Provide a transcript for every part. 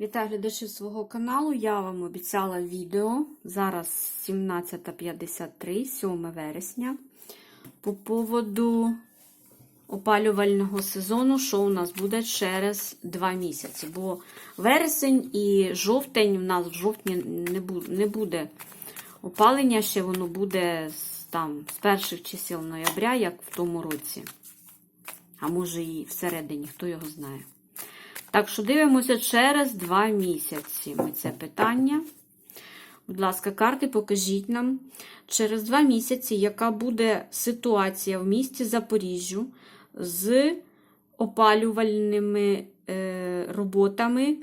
Вітаю глядачів свого каналу. Я вам обіцяла відео. Зараз 17.53, 7 вересня. По поводу опалювального сезону, що у нас буде через 2 місяці. Бо вересень і жовтень у нас в жовтні не буде, опалення, ще воно буде там, з перших чисел ноября, як в тому році. А може і всередині, хто його знає. Так що дивимося через два місяці. Ми це питання. Будь ласка, карти, покажіть нам через два місяці, яка буде ситуація в місті Запоріжжю з опалювальними е, роботами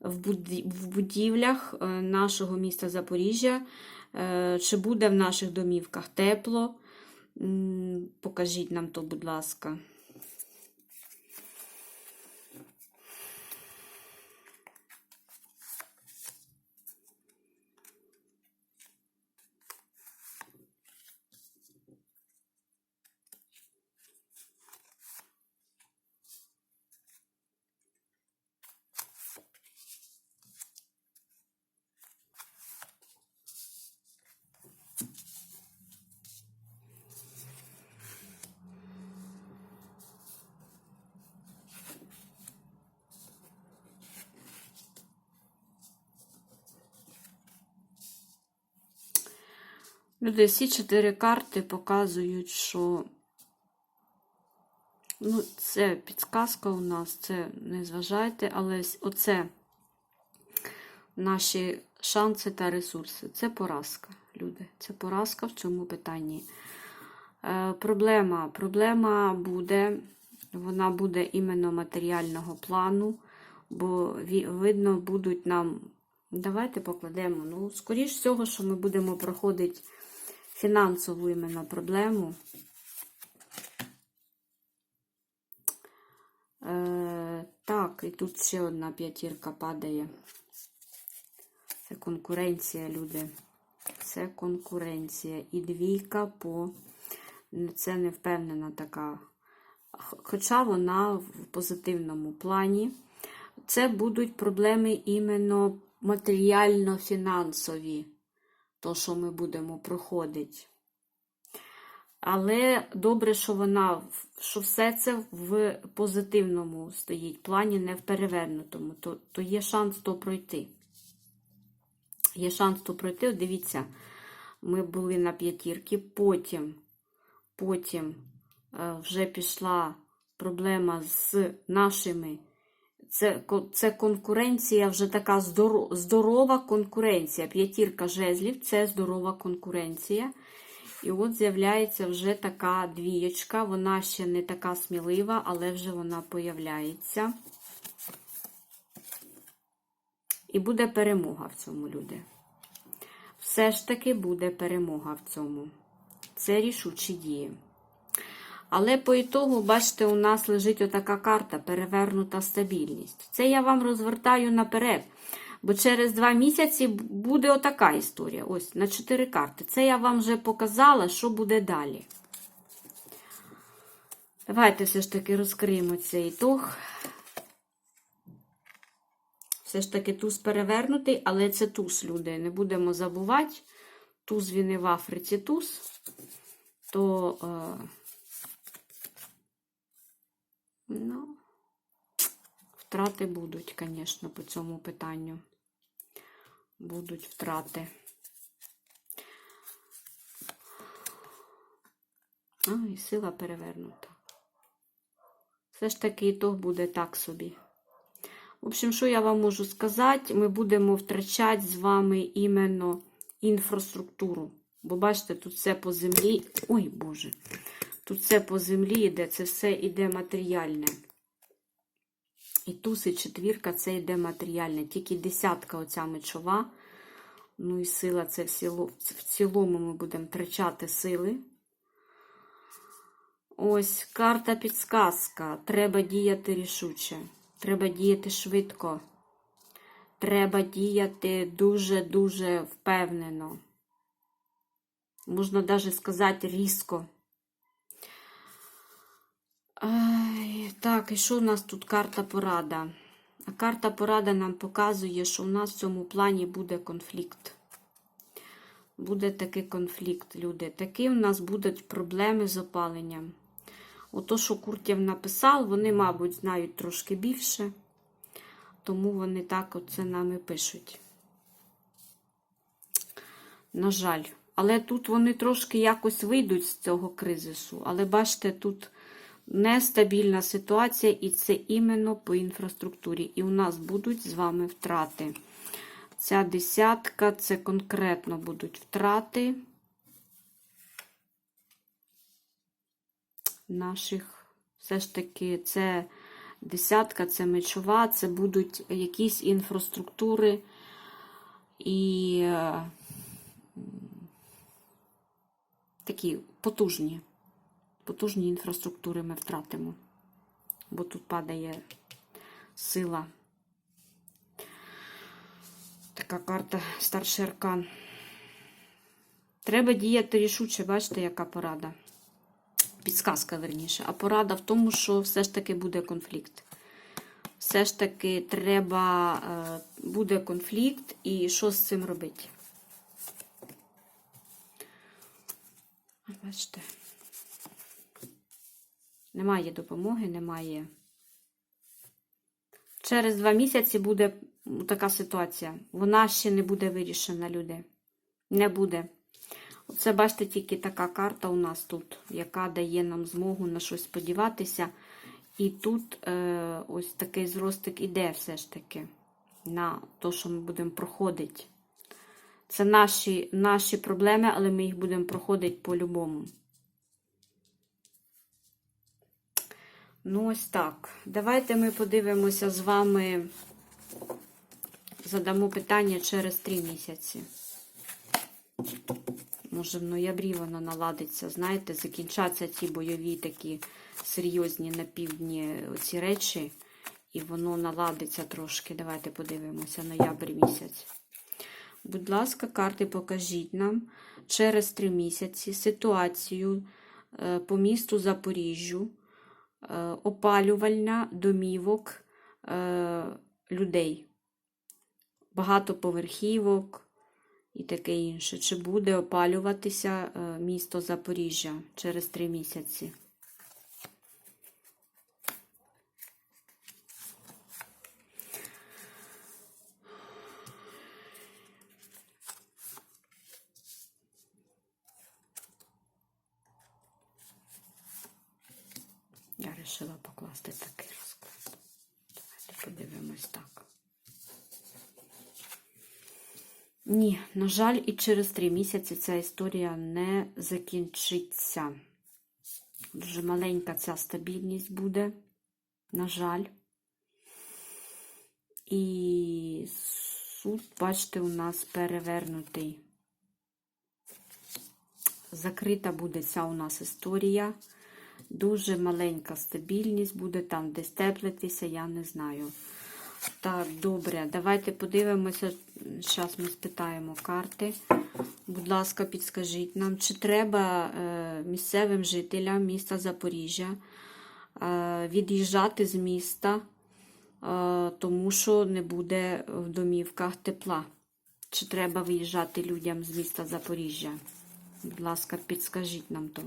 в, буді, в будівлях е, нашого міста Запоріжжя. Е, чи буде в наших домівках тепло? Покажіть нам то, будь ласка. Люди, всі чотири карти показують, що ну, це підсказка у нас, це не зважайте, але оце наші шанси та ресурси. Це поразка, люди. Це поразка в цьому питанні. Е, проблема. Проблема буде, вона буде іменно матеріального плану, бо видно, будуть нам. Давайте покладемо. Ну, скоріш всього, що ми будемо проходити фінансову іменно проблему. Е, так, і тут ще одна п'ятірка падає. Це конкуренція, люди. Це конкуренція. І двійка по. Це не впевнена така. Хоча вона в позитивному плані. Це будуть проблеми іменно матеріально-фінансові то, що ми будемо проходити. Але добре, що вона, що все це в позитивному стоїть плані, не в перевернутому, то, то є шанс то пройти. Є шанс то пройти. Дивіться, ми були на п'ятірки, потім, потім е, вже пішла проблема з нашими. Це, це конкуренція, вже така здоро- здорова конкуренція. П'ятірка жезлів це здорова конкуренція. І от з'являється вже така двієчка. Вона ще не така смілива, але вже вона появляється. І буде перемога в цьому, люди. Все ж таки буде перемога в цьому. Це рішучі дії. Але по ітогу, бачите, у нас лежить отака карта перевернута стабільність. Це я вам розвертаю наперед. Бо через два місяці буде отака історія. Ось на чотири карти. Це я вам вже показала, що буде далі. Давайте все ж таки розкриємо цей ітог. Все ж таки туз перевернутий, але це туз, люди. Не будемо забувати. Туз він і в Африці туз. То. Е... Ну, втрати будуть, звісно, по цьому питанню. Будуть втрати. А, і сила перевернута. Все ж таки ітог буде так собі. В общем, що я вам можу сказати? Ми будемо втрачати з вами іменно інфраструктуру. Бо бачите, тут все по землі. Ой, Боже. Тут все по землі йде, це все йде матеріальне. І туз, і четвірка це йде матеріальне. Тільки десятка оця мечова. Ну і сила це в ціло- в цілому ми будемо втрачати сили. Ось карта підсказка. Треба діяти рішуче. Треба діяти швидко. Треба діяти дуже-дуже впевнено. Можна навіть сказати різко. Ай, так, і що у нас тут карта порада? А карта порада нам показує, що у нас в цьому плані буде конфлікт. Буде такий конфлікт, люди. Такі в нас будуть проблеми з опаленням. Ото, що Куртєв написав, вони, мабуть, знають трошки більше, тому вони так оце нам і пишуть. На жаль. Але тут вони трошки якось вийдуть з цього кризису. Але бачите, тут нестабільна ситуація, і це іменно по інфраструктурі. І у нас будуть з вами втрати. Ця десятка це конкретно будуть втрати наших. Все ж таки, це десятка, це мечова, це будуть якісь інфраструктури і е, такі потужні. Потужні інфраструктури ми втратимо, бо тут падає сила. Така карта старший аркан. Треба діяти рішуче, бачите, яка порада. Підсказка, верніше. А порада в тому, що все ж таки буде конфлікт. Все ж таки треба, е, буде конфлікт, і що з цим робити? Бачите. Немає допомоги, немає. Через два місяці буде така ситуація. Вона ще не буде вирішена, люди. Не буде. Оце, бачите, тільки така карта у нас тут, яка дає нам змогу на щось сподіватися. І тут е, ось такий зростик іде все ж таки на те, що ми будемо проходити. Це наші, наші проблеми, але ми їх будемо проходити по-любому. Ну, ось так. Давайте ми подивимося з вами, задамо питання через три місяці. Може, в ноябрі воно наладиться, знаєте, закінчаться ті бойові такі серйозні на півдні ці речі, і воно наладиться трошки. Давайте подивимося, ноябрь місяць. Будь ласка, карти покажіть нам через три місяці ситуацію е, по місту Запоріжжю, е, опалювальня домівок е, людей, багатоповерхівок і таке інше. Чи буде опалюватися місто Запоріжжя через три місяці? Я вирішила покласти такий розклад. Давайте подивимось так. Ні, на жаль, і через три місяці ця історія не закінчиться. Дуже маленька ця стабільність буде, на жаль. І суд, бачите, у нас перевернутий. Закрита буде ця у нас історія. Дуже маленька стабільність буде там, десь теплитися, я не знаю. Так, добре, давайте подивимося. Зараз ми спитаємо карти. Будь ласка, підскажіть нам, чи треба е, місцевим жителям міста Запоріжжя е, від'їжджати з міста, е, тому що не буде в домівках тепла. Чи треба виїжджати людям з міста Запоріжжя? Будь ласка, підскажіть нам то.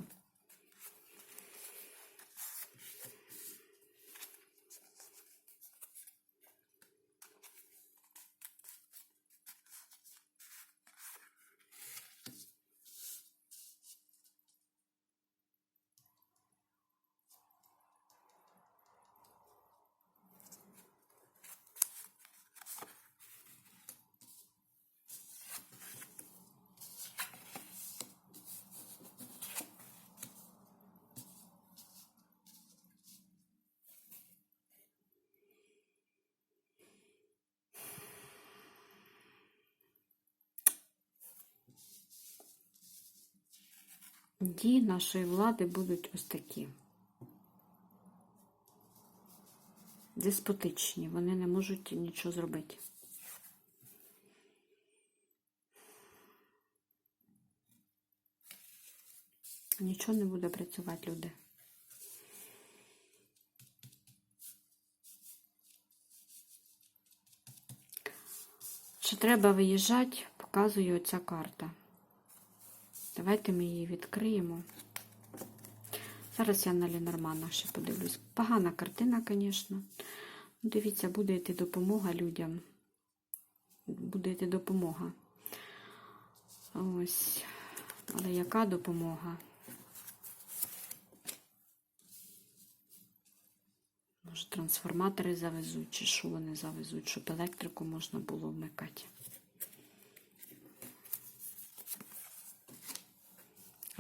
Дії нашої влади будуть ось такі. Деспотичні, вони не можуть нічого зробити. Нічого не буде працювати, люди. Що треба виїжджати, показує оця карта. Давайте ми її відкриємо. Зараз я на Ленорманах ще подивлюсь. Погана картина, звісно. Ну, дивіться, буде йти допомога людям. Буде йти допомога. Ось. Але яка допомога? Може, трансформатори завезуть, чи що вони завезуть, щоб електрику можна було вмикати.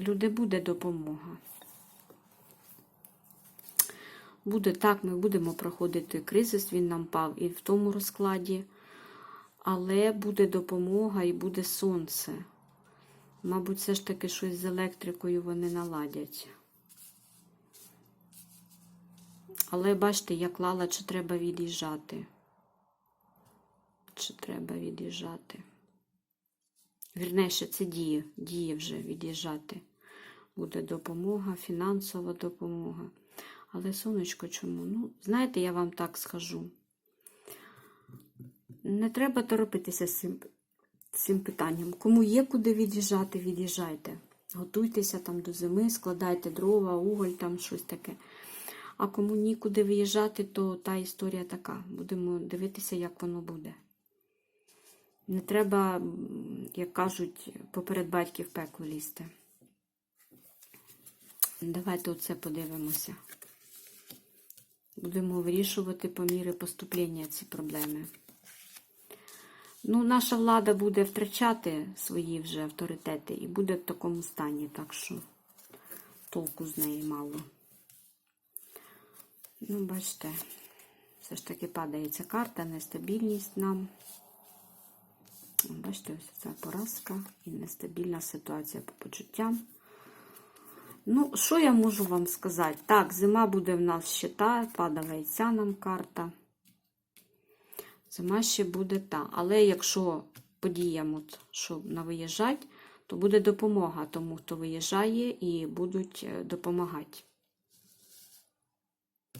Люди буде допомога. Буде так, ми будемо проходити кризис, він нам пав і в тому розкладі, але буде допомога і буде сонце. Мабуть, все ж таки щось з електрикою вони наладять. Але бачите, я клала, чи треба від'їжджати. Чи треба від'їжджати. Вірніше, це діє, діє вже від'їжджати. Буде допомога, фінансова допомога. Але сонечко чому? Ну, знаєте, я вам так скажу. Не треба торопитися з цим, цим питанням. Кому є куди від'їжджати, від'їжджайте. Готуйтеся там до зими, складайте дрова, уголь, там щось таке. А кому нікуди виїжджати, то та історія така. Будемо дивитися, як воно буде. Не треба, як кажуть, поперед батьків пекло лізти. Давайте оце подивимося. Будемо вирішувати по мірі поступлення ці проблеми. Ну, наша влада буде втрачати свої вже авторитети і буде в такому стані, так що толку з неї мало. Ну, бачите, все ж таки падає ця карта, нестабільність нам. Бачите, ось ця поразка і нестабільна ситуація по почуттям. Ну, що я можу вам сказати? Так, зима буде в нас ще та, падає ця нам карта. Зима ще буде та. Але якщо подіям, от, що на виїжджать, то буде допомога тому, хто виїжджає, і будуть е, допомагати.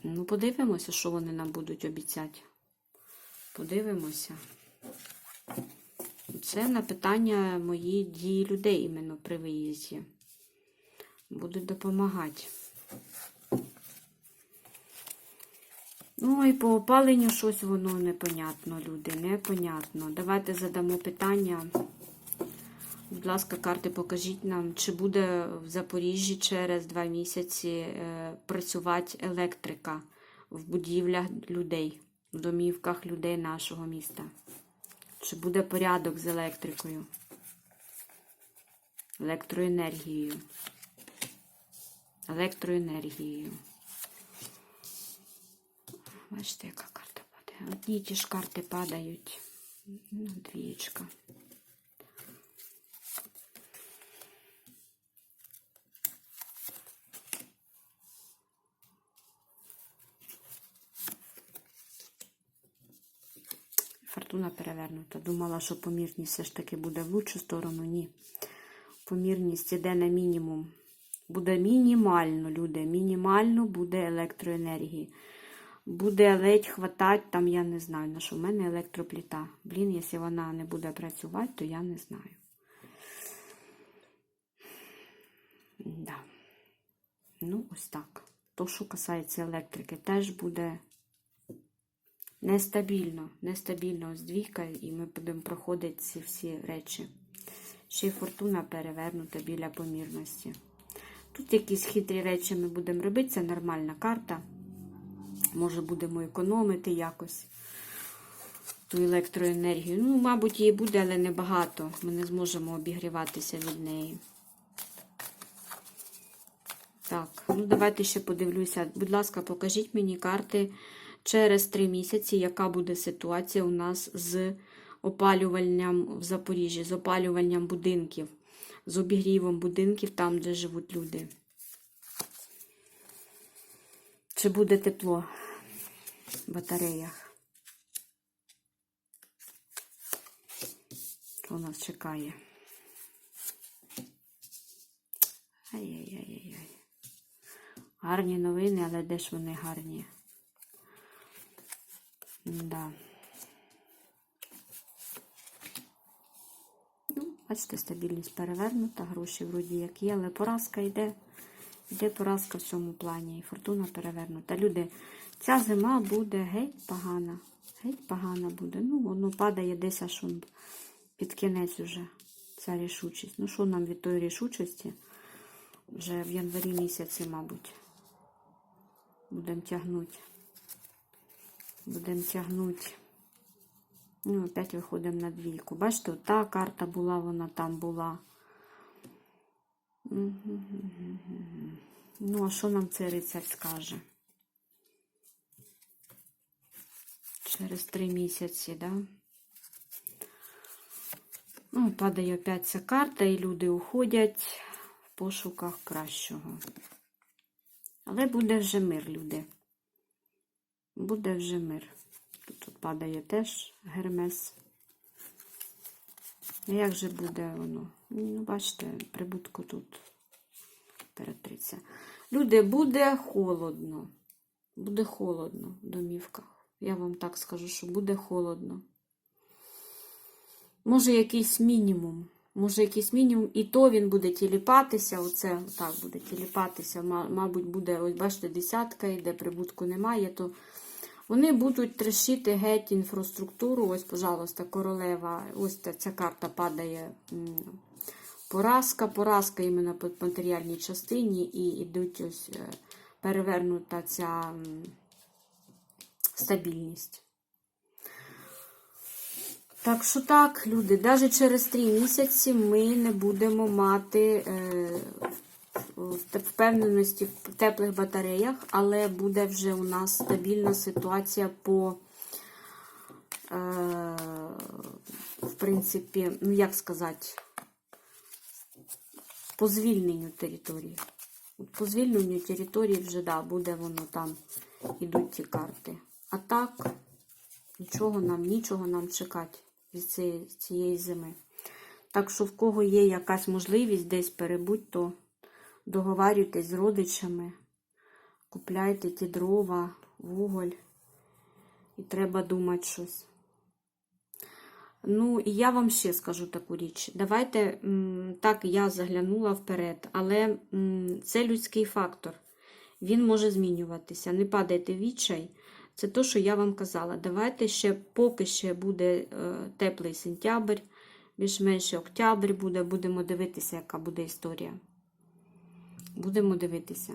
Ну, подивимося, що вони нам будуть обіцяти. Подивимося. Це на питання мої дії людей іменно при виїзді. Будуть допомагати. Ну, і по опаленню щось воно непонятно, люди, непонятно. Давайте задамо питання. Будь ласка, карти, покажіть нам, чи буде в Запоріжжі через два місяці е, працювати електрика в будівлях людей, в домівках людей нашого міста. Чи буде порядок з електрикою, електроенергією? Електроенергією. Бачите, яка карта падає. Одні ті ж карти падають. Ну, двієчка. Фортуна перевернута. Думала, що помірність все ж таки буде в лучшу сторону. Ні. Помірність іде на мінімум. Буде мінімально, люди. Мінімально буде електроенергії. Буде ледь хватати, там я не знаю, на що в мене електропліта. Блін, якщо вона не буде працювати, то я не знаю. Да. Ну, ось так. То, що касається електрики, теж буде нестабільно. Нестабільно ось двійка, і ми будемо проходити ці всі речі. Ще й фортуна перевернута біля помірності. Тут якісь хитрі речі ми будемо робити, це нормальна карта. Може, будемо економити якось ту електроенергію. Ну, мабуть, її буде, але небагато. Ми не зможемо обігріватися від неї. Так, ну давайте ще подивлюся. Будь ласка, покажіть мені карти через три місяці, яка буде ситуація у нас з опалюванням в Запоріжжі, з опалюванням будинків, з обігрівом будинків там, де живуть люди. Чи буде тепло в батареях? Що нас чекає? Ай-яй-яй-яй. Гарні новини, але де ж вони гарні? Да. Бачите, стабільність перевернута, гроші вроді як є, але поразка йде. Йде поразка в цьому плані. І фортуна перевернута. Люди, ця зима буде геть погана. Геть погана буде. Ну, воно падає десь аж під кінець уже ця рішучість. Ну, що нам від тої рішучості? Вже в январі місяці, мабуть. Будемо тягнути. Будемо тягнути. Ну, опять виходимо на двійку. Бачите, та карта була, вона там була. Ну, а що нам цей рицарь скаже? Через три місяці, да? Ну, падає опять ця карта, і люди уходять в пошуках кращого. Але буде вже мир, люди. Буде вже мир. Тут, падає теж гермес. А Як же буде воно? Ну, бачите, прибутку тут перетриться. Люди, буде холодно. Буде холодно в домівках. Я вам так скажу, що буде холодно. Може, якийсь мінімум. Може, якийсь мінімум, і то він буде тіліпатися. Оце так буде тіліпатися. Мабуть, буде, ось бачите, десятка йде, прибутку немає, то вони будуть трещити геть інфраструктуру. Ось, пожалуйста, королева. Ось ця карта падає. Поразка, поразка іменно по матеріальній частині, і йдуть ось е, перевернута ця стабільність. Так що так, люди, навіть через три місяці ми не будемо мати е, впевненості в теплих батареях, але буде вже у нас стабільна ситуація по, е, в принципі, ну як сказати, по звільненню території. По звільненню території вже да, буде воно там, ідуть ті карти. А так, нічого нам, нічого нам чекати від цієї, цієї зими. Так що, в кого є якась можливість десь перебудь, то договарюйтесь з родичами, купляйте ті дрова, вуголь. І треба думати щось. Ну, і я вам ще скажу таку річ. Давайте, так, я заглянула вперед, але це людський фактор. Він може змінюватися. Не падайте відчай. Це те, що я вам казала. Давайте ще, поки ще буде е, теплий сентябрь, більш-менш октябрь буде, будемо дивитися, яка буде історія. Будемо дивитися.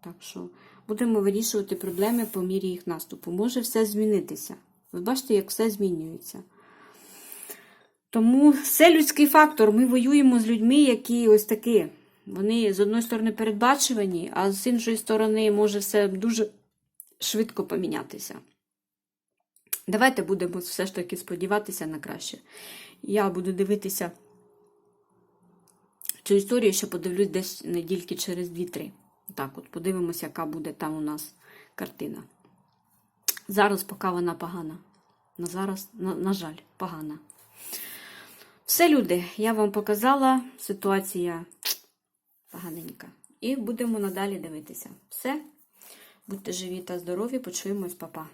Так що будемо вирішувати проблеми по мірі їх наступу. Може все змінитися. Ви бачите, як все змінюється. Тому це людський фактор. Ми воюємо з людьми, які ось такі. Вони з одної сторони передбачувані, а з іншої сторони може все дуже швидко помінятися. Давайте будемо все ж таки сподіватися на краще. Я буду дивитися цю історію, ще подивлюсь десь недільки через 2-3. Так, от подивимося, яка буде там у нас картина. Зараз поки вона погана. На зараз, на, на жаль, погана. Все, люди, я вам показала. Ситуація поганенька. І будемо надалі дивитися. Все. Будьте живі та здорові, почуємось, папа.